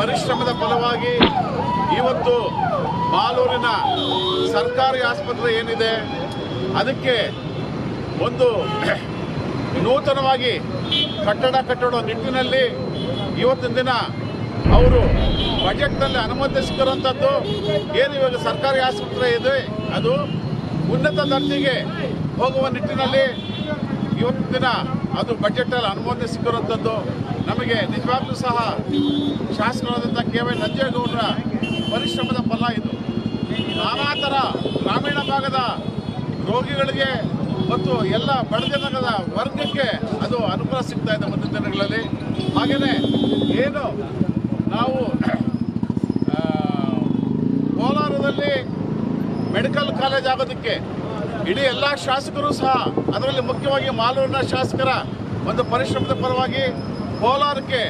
ಪರಿಶ್ರಮದ ಫಲವಾಗಿ ಇವತ್ತು ಬಾಲೂರಿನ ಸರ್ಕಾರಿ ಆಸ್ಪತ್ರೆ ಏನಿದೆ, ಅದಕ್ಕೆ ಒಂದು ನೂತನವಾಗಿ ಕಟ್ಟಡ ಕಟ್ಟಡೋ ನಿಟ್ಟಿನಲ್ಲಿ ಇವತ್ತಿನ ದಿನ ಅವರು ಬಜೆಟ್ನಲ್ಲಿ ಅನುಮತಿಸಿರುವಂಥದ್ದು ಏನು ಇವಾಗ ಸರ್ಕಾರಿ ಆಸ್ಪತ್ರೆ ಇದೆ, ಅದು ಉನ್ನತ ದರ್ಜೆಗೆ ಹೋಗುವ ನಿಟ್ಟಿನಲ್ಲಿ ಇವತ್ತಿನ ದಿನ ಅದು ಬಜೆಟಲ್ಲಿ ಅನುಮೋದನೆ ಸಿಕ್ಕಿರುವಂಥದ್ದು ನಮಗೆ ನಿಜವಾಗ್ಲೂ ಸಹ ಶಾಸಕರಾದಂಥ ಕೆ ವೈ ನಂಜೇಗೌಡರ ಪರಿಶ್ರಮದ ಫಲ ಇದು. ನಾನಾ ಥರ ಗ್ರಾಮೀಣ ಭಾಗದ ರೋಗಿಗಳಿಗೆ ಮತ್ತು ಎಲ್ಲ ಬಡಜನಗದ ವರ್ಗಕ್ಕೆ ಅದು ಅನುಕೂಲ ಸಿಗ್ತಾ ಇದೆ ಮುಂದಿನ ದಿನಗಳಲ್ಲಿ. ಹಾಗೆಯೇ ಏನು ನಾವು ಕೋಲಾರದಲ್ಲಿ ಮೆಡಿಕಲ್ ಕಾಲೇಜ್ ಆಗೋದಕ್ಕೆ ಇಡೀ ಎಲ್ಲ ಶಾಸಕರು ಸಹ ಅದರಲ್ಲಿ ಮುಖ್ಯವಾಗಿ ಮಾಲೂರಿನ ಶಾಸಕರ ಒಂದು ಪರಿಶ್ರಮದ ಪರವಾಗಿ ಕೋಲಾರಕ್ಕೆ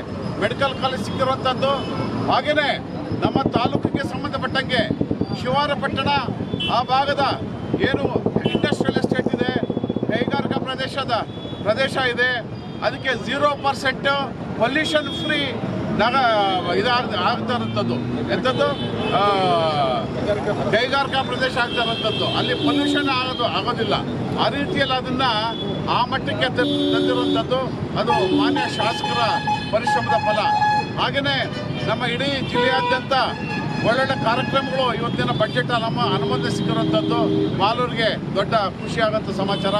ಮೆಡಿಕಲ್ ಕಾಲೇಜ್ ಸಿಕ್ಕಿರುವಂಥದ್ದು ಹಾಗೆಯೇ ನಮ್ಮ ತಾಲೂಕಿಗೆ ಸಂಬಂಧಪಟ್ಟಂಗೆ ಶಿವಾರಪಟ್ಟಣ ಆ ಭಾಗದ ಏನು ಇಂಡಸ್ಟ್ರಿಯಲ್ ಎಸ್ಟೇಟ್ ಇದೆ, ಕೈಗಾರಿಕಾ ಪ್ರದೇಶದ ಪ್ರದೇಶ ಇದೆ, ಅದಕ್ಕೆ ಝೀರೋ ಪರ್ಸೆಂಟ್ ಪೊಲ್ಯೂಷನ್ ಫ್ರೀ ನಗ ಇದಾಗ ಆಗ್ತಾ ಇರುವಂಥದ್ದು ಎಂಥದ್ದು ಕೈಗಾರಿಕಾ ಪ್ರದೇಶ ಆಗ್ತಾ ಇರುವಂಥದ್ದು ಅಲ್ಲಿ ಪೊಲ್ಯೂಷನ್ ಆಗೋದು ಆಗೋದಿಲ್ಲ. ಆ ರೀತಿಯಲ್ಲಿ ಅದನ್ನ ಆ ಮಟ್ಟಕ್ಕೆ ತಂದಿರುವಂಥದ್ದು ಅದು ಮಾನ್ಯ ಶಾಸಕರ ಪರಿಶ್ರಮದ ಫಲ. ಹಾಗೆಯೇ ನಮ್ಮ ಇಡೀ ಜಿಲ್ಲೆಯಾದ್ಯಂತ ಒಳ್ಳೊಳ್ಳೆ ಕಾರ್ಯಕ್ರಮಗಳು ಇವತ್ತಿನ ಬಜೆಟ್ ನಮ್ಮ ಅನುಮತಿ ಸಿಕ್ಕಿರುವಂಥದ್ದು ಮಾಲೂರಿಗೆ ದೊಡ್ಡ ಖುಷಿಯಾಗಂಥ ಸಮಾಚಾರ.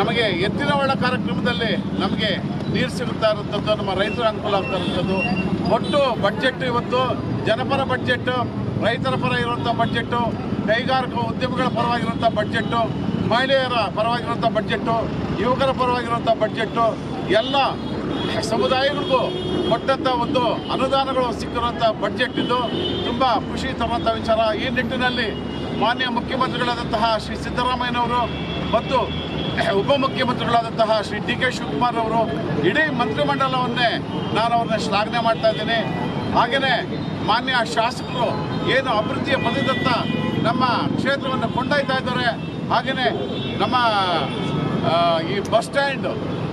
ನಮಗೆ ಎತ್ತಿನ ಒಳ್ಳೆ ಕಾರ್ಯಕ್ರಮದಲ್ಲಿ ನಮಗೆ ನೀರು ಸಿಗುತ್ತಾ ಇರುವಂಥದ್ದು ನಮ್ಮ ರೈತರ ಅನುಕೂಲ ಆಗ್ತಾ ಇರುವಂಥದ್ದು ಒಟ್ಟು ಬಡ್ಜೆಟ್ ಇವತ್ತು ಜನಪರ ಬಡ್ಜೆಟ್ ರೈತರ ಪರ ಇರುವಂಥ ಬಡ್ಜೆಟ್ಟು ಕೈಗಾರಿಕಾ ಉದ್ಯಮಿಗಳ ಪರವಾಗಿರುವಂಥ ಬಜೆಟ್ಟು ಮಹಿಳೆಯರ ಪರವಾಗಿರುವಂಥ ಬಜೆಟ್ಟು ಯುವಕರ ಪರವಾಗಿರುವಂಥ ಬಜೆಟ್ಟು ಎಲ್ಲ ಸಮುದಾಯಗಳಿಗೂ ಕೊಟ್ಟಂಥ ಒಂದು ಅನುದಾನಗಳು ಸಿಕ್ಕಿರುವಂಥ ಬಜೆಟ್ ಇದು. ತುಂಬ ಖುಷಿ ತರುವಂಥ ವಿಚಾರ. ಈ ನಿಟ್ಟಿನಲ್ಲಿ ಮಾನ್ಯ ಮುಖ್ಯಮಂತ್ರಿಗಳಾದಂತಹ ಶ್ರೀ ಸಿದ್ದರಾಮಯ್ಯನವರು ಮತ್ತು ಉಪಮುಖ್ಯಮಂತ್ರಿಗಳಾದಂತಹ ಶ್ರೀ ಡಿ ಕೆ ಶಿವಕುಮಾರ್ ಅವರು ಇಡೀ ಮಂತ್ರಿಮಂಡಲವನ್ನೇ ನಾನು ಅವ್ರನ್ನ ಶ್ಲಾಘನೆ ಮಾಡ್ತಾ ಇದ್ದೀನಿ. ಹಾಗೆಯೇ ಮಾನ್ಯ ಶಾಸಕರು ಏನು ಅಭಿವೃದ್ಧಿಯ ಪದದತ್ತ ನಮ್ಮ ಕ್ಷೇತ್ರವನ್ನು ಕೊಂಡೊಯ್ತಾ ಇದ್ದಾರೆ. ಹಾಗೆಯೇ ನಮ್ಮ ಈ ಬಸ್ ಸ್ಟ್ಯಾಂಡ್,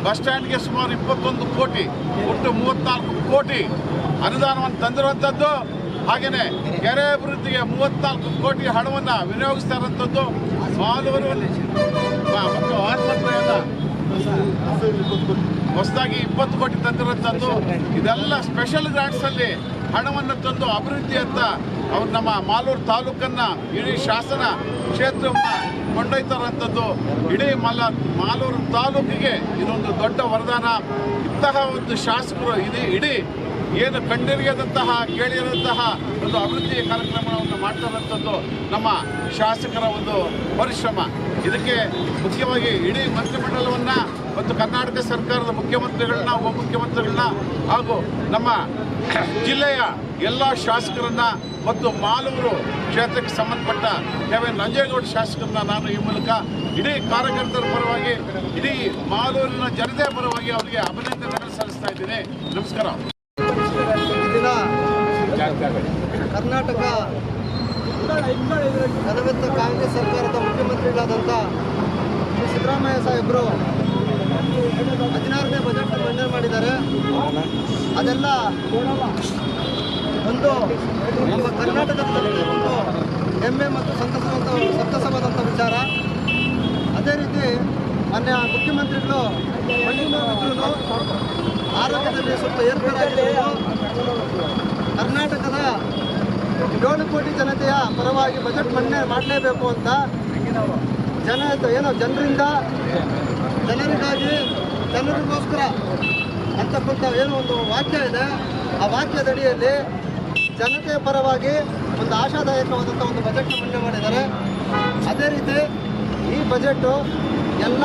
ಬಸ್ ಸ್ಟ್ಯಾಂಡ್ಗೆ ಸುಮಾರು ಇಪ್ಪತ್ತೊಂದು ಕೋಟಿ ಒಟ್ಟು ಮೂವತ್ನಾಲ್ಕು ಕೋಟಿ ಅನುದಾನವನ್ನು ತಂದಿರುವಂಥದ್ದು ಹಾಗೆಯೇ ಕೆರೆ ಅಭಿವೃದ್ಧಿಗೆ ಮೂವತ್ನಾಲ್ಕು ಕೋಟಿ ಹಣವನ್ನು ವಿನಿಯೋಗಿಸ್ತಾ ಇರುವಂಥದ್ದು ಮಾಲೂರು ಮತ್ತು ಆಸ್ಪತ್ರೆಯನ್ನು ಹೊಸದಾಗಿ ಇಪ್ಪತ್ತು ಕೋಟಿ ತಂದಿರುವಂಥದ್ದು ಇದೆಲ್ಲ ಸ್ಪೆಷಲ್ ಗ್ರಾಂಟ್ಸ್ ಅಲ್ಲಿ ಹಣವನ್ನು ತಂದು ಅಭಿವೃದ್ಧಿ ಅಂತ ಅವ್ರು ನಮ್ಮ ಮಾಲೂರು ತಾಲೂಕನ್ನ ಇಡೀ ಶಾಸನ ಕ್ಷೇತ್ರವನ್ನು ಕೊಂಡೊಯ್ತಾರಂಥದ್ದು. ಇಡೀ ಮಲ, ಮಾಲೂರು ತಾಲೂಕಿಗೆ ಇದೊಂದು ದೊಡ್ಡ ವರದಾನ. ಇಂತಹ ಒಂದು ಶಾಸಕರು ಇದು ಇಡೀ ಏನು ಕಂಡಿರಿಯದಂತಹ ಕೇಳಿರದಂತಹ ಒಂದು ಅಭಿವೃದ್ಧಿ ಕಾರ್ಯಕ್ರಮವನ್ನು ಮಾಡ್ತಾರಂಥದ್ದು ನಮ್ಮ ಶಾಸಕರ ಒಂದು ಪರಿಶ್ರಮ. ಇದಕ್ಕೆ ಮುಖ್ಯವಾಗಿ ಇಡೀ ಮಂತ್ರಿಮಂಡಲವನ್ನ ಮತ್ತು ಕರ್ನಾಟಕ ಸರ್ಕಾರದ ಮುಖ್ಯಮಂತ್ರಿಗಳನ್ನ, ಉಪಮುಖ್ಯಮಂತ್ರಿಗಳನ್ನ ಹಾಗೂ ನಮ್ಮ ಜಿಲ್ಲೆಯ ಎಲ್ಲ ಶಾಸಕರನ್ನ ಮತ್ತು ಮಾಲೂರು ಕ್ಷೇತ್ರಕ್ಕೆ ಸಂಬಂಧಪಟ್ಟ ಕೆ ವಿ ನಂಜೇಗೌಡ ಶಾಸಕರನ್ನ ನಾನು ಈ ಮೂಲಕ ಇಡೀ ಕಾರ್ಯಕರ್ತರ ಪರವಾಗಿ, ಇಡೀ ಮಾಲೂರಿನ ಜನತೆ ಪರವಾಗಿ ಅವರಿಗೆ ಅಭಿನಂದನೆಗಳನ್ನು ಸಲ್ಲಿಸ್ತಾ ಇದ್ದೀನಿ. ನಮಸ್ಕಾರ. ಕರ್ನಾಟಕ ಕಾಂಗ್ರೆಸ್ ಸರ್ಕಾರದ ಮುಖ್ಯಮಂತ್ರಿಗಳಾದಂಥ ಸಿದ್ದರಾಮಯ್ಯ ಸಾಹೇಬರು ಹದಿನಾರನೇ ಬಜೆಟ್ ಮಂಡನೆ ಮಾಡಿದ್ದಾರೆ. ಅದೆಲ್ಲ ಒಂದು ನಮ್ಮ ಕರ್ನಾಟಕದ ಒಂದು ಹೆಮ್ಮೆ ಮತ್ತು ಸಂತಸವಂತ ಸಂತಸವಾದಂಥ ವಿಚಾರ. ಅದೇ ರೀತಿ ಮೊನ್ನೆ ಮುಖ್ಯಮಂತ್ರಿಗಳು ಆರೋಗ್ಯದಲ್ಲಿ ಸ್ವಲ್ಪ ಏರ್ಪೇರಾಗಿದ್ದು ಕರ್ನಾಟಕದ ಏಳು ಕೋಟಿ ಜನತೆಯ ಪರವಾಗಿ ಬಜೆಟ್ ಮಂಡನೆ ಮಾಡಲೇಬೇಕು ಅಂತ ಜನ ಏನೋ ಜನರಿಂದ, ಜನರಿಗಾಗಿ ಜನರಿಗೋಸ್ಕರ ಅಂತಕ್ಕಂಥ ಏನೋ ಒಂದು ವಾಕ್ಯ ಇದೆ. ಆ ವಾಕ್ಯದಡಿಯಲ್ಲಿ ಜನತೆಯ ಪರವಾಗಿ ಒಂದು ಆಶಾದಾಯಕವಾದಂಥ ಒಂದು ಬಜೆಟ್ನ ಮಂಡನೆ ಮಾಡಿದ್ದಾರೆ. ಅದೇ ರೀತಿ ಈ ಬಜೆಟು ಎಲ್ಲ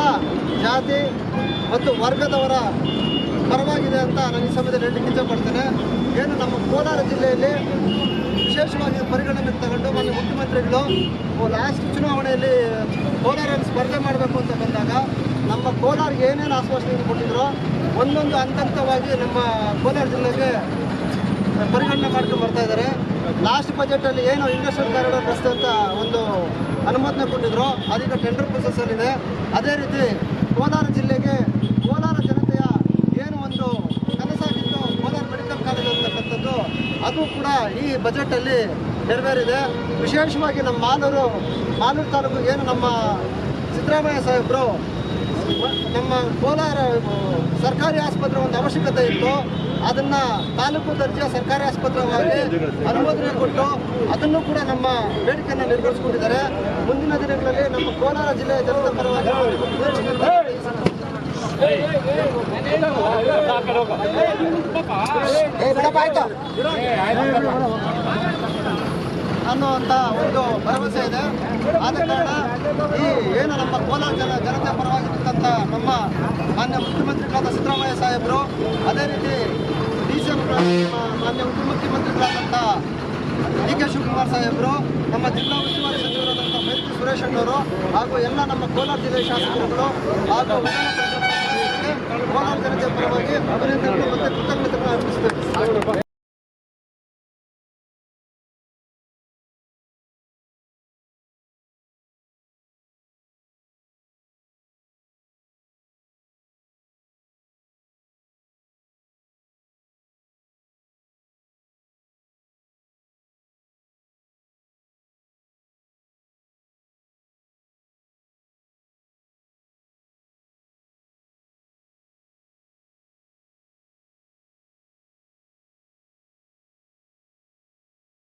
ಜಾತಿ ಮತ್ತು ವರ್ಗದವರ ಪರವಾಗಿದೆ ಅಂತ ನಾನು ಈ ಸಮಯದಲ್ಲಿ ಹೇಳಲಿಕ್ಕೆ ಇಷ್ಟಪಡ್ತೇನೆ ಏನು ನಮ್ಮ ಕೋಲಾರ ಜಿಲ್ಲೆಯಲ್ಲಿ ವಿಶೇಷವಾಗಿ ಪರಿಗಣನೆ ತಗೊಂಡು ಮೊನ್ನೆ ಮುಖ್ಯಮಂತ್ರಿಗಳು ಲಾಸ್ಟ್ ಚುನಾವಣೆಯಲ್ಲಿ ಕೋಲಾರಲ್ಲಿ ಸ್ಪರ್ಧೆ ಮಾಡಬೇಕು ಅಂತ ಬಂದಾಗ ನಮ್ಮ ಕೋಲಾರಿಗೆ ಏನೇನು ಆಶ್ವಾಸನೆ ಕೊಟ್ಟಿದ್ರು ಒಂದೊಂದು ಹಂತ ಹಂತವಾಗಿ ನಮ್ಮ ಕೋಲಾರ ಜಿಲ್ಲೆಗೆ ಪರಿಗಣನೆ ಮಾಡ್ಕೊಂಡು ಬರ್ತಾ ಇದ್ದಾರೆ. ಲಾಸ್ಟ್ ಬಜೆಟಲ್ಲಿ ಏನು ಇಂಡಸ್ಟ್ರಿಯಲ್ ಕಾರಿಡಾರ್ ರಸ್ತೆ ಅಂತ ಒಂದು ಅನುಮೋದನೆ ಕೊಟ್ಟಿದ್ರು, ಅದೀಗ ಟೆಂಡರ್ ಪ್ರೊಸೆಸ್ಸಲ್ಲಿದೆ ಅದೇ ರೀತಿ ಕೋಲಾರ ಜಿಲ್ಲೆಗೆ ಕೋಲಾರ ಜನತೆಯ ಏನು ಒಂದು ಕನಸಾಗಿತ್ತು ಕೋಲಾರ ಮೆಡಿಕಲ್ ಕಾಲೇಜ್ ಅಂತಕ್ಕಂಥದ್ದು ಅದು ಕೂಡ ಈ ಬಜೆಟಲ್ಲಿ ನೆರವೇರಿದೆ. ವಿಶೇಷವಾಗಿ ನಮ್ಮ ಮಾನೂರು ಮಾನೂರು ತಾಲೂಕು ಏನು ನಮ್ಮ ಸಿದ್ದರಾಮಯ್ಯ ಸಾಹೇಬರು, ನಮ್ಮ ಕೋಲಾರ ಸರ್ಕಾರಿ ಆಸ್ಪತ್ರೆ ಒಂದು ಅವಶ್ಯಕತೆ ಇತ್ತು. ಅದನ್ನ ತಾಲೂಕು ದರ್ಜೆಯ ಸರ್ಕಾರಿ ಆಸ್ಪತ್ರೆಯಾಗಿ ಅನುಮೋದನೆ ಕೊಟ್ಟು ಅದನ್ನು ಕೂಡ ನಮ್ಮ ಬೇಡಿಕೆಯನ್ನು ನಿರ್ವಹಿಸಿಕೊಂಡಿದ್ದಾರೆ ಮುಂದಿನ ದಿನಗಳಲ್ಲಿ ನಮ್ಮ ಕೋಲಾರ ಜಿಲ್ಲೆಯ ಜನರ ಪರವಾಗಿ ಬಿಡಪ್ಪ ಅನ್ನುವಂಥ ಒಂದು ಭರವಸೆ ಇದೆ. ಆದ ಕಾರಣ ಈ ಏನು ನಮ್ಮ ಕೋಲಾರ ಜನ ಜನತೆ ಪರವಾಗಿರ್ತಕ್ಕಂಥ ನಮ್ಮ ಮಾನ್ಯ ಮುಖ್ಯಮಂತ್ರಿಗಳಾದ ಸಿದ್ದರಾಮಯ್ಯ ಸಾಹೇಬರು, ಅದೇ ರೀತಿ ಡಿ ಸಿ ಎಂ ಮಾನ್ಯ ಉಪಮುಖ್ಯಮಂತ್ರಿಗಳಾದಂಥ ಡಿ ಕೆ ಶಿವಕುಮಾರ್ ಸಾಹೇಬರು, ನಮ್ಮ ಜಿಲ್ಲಾ ಉಸ್ತುವಾರಿ ಸಚಿವರಾದಂಥ ಮೈತ್ರಿ ಸುರೇಶ್ ಅಣ್ಣವರು ಹಾಗೂ ಎಲ್ಲ ನಮ್ಮ ಕೋಲಾರ ಜಿಲ್ಲೆಯ ಶಾಸಕರುಗಳು ಹಾಗೂ ಜನತೆ ಪರವಾಗಿ ಅಭಿನಂದನೆಗಳು ಮತ್ತು ಕೃತಜ್ಞತೆಗಳನ್ನು ಅರ್ಪಿಸುತ್ತೇವೆ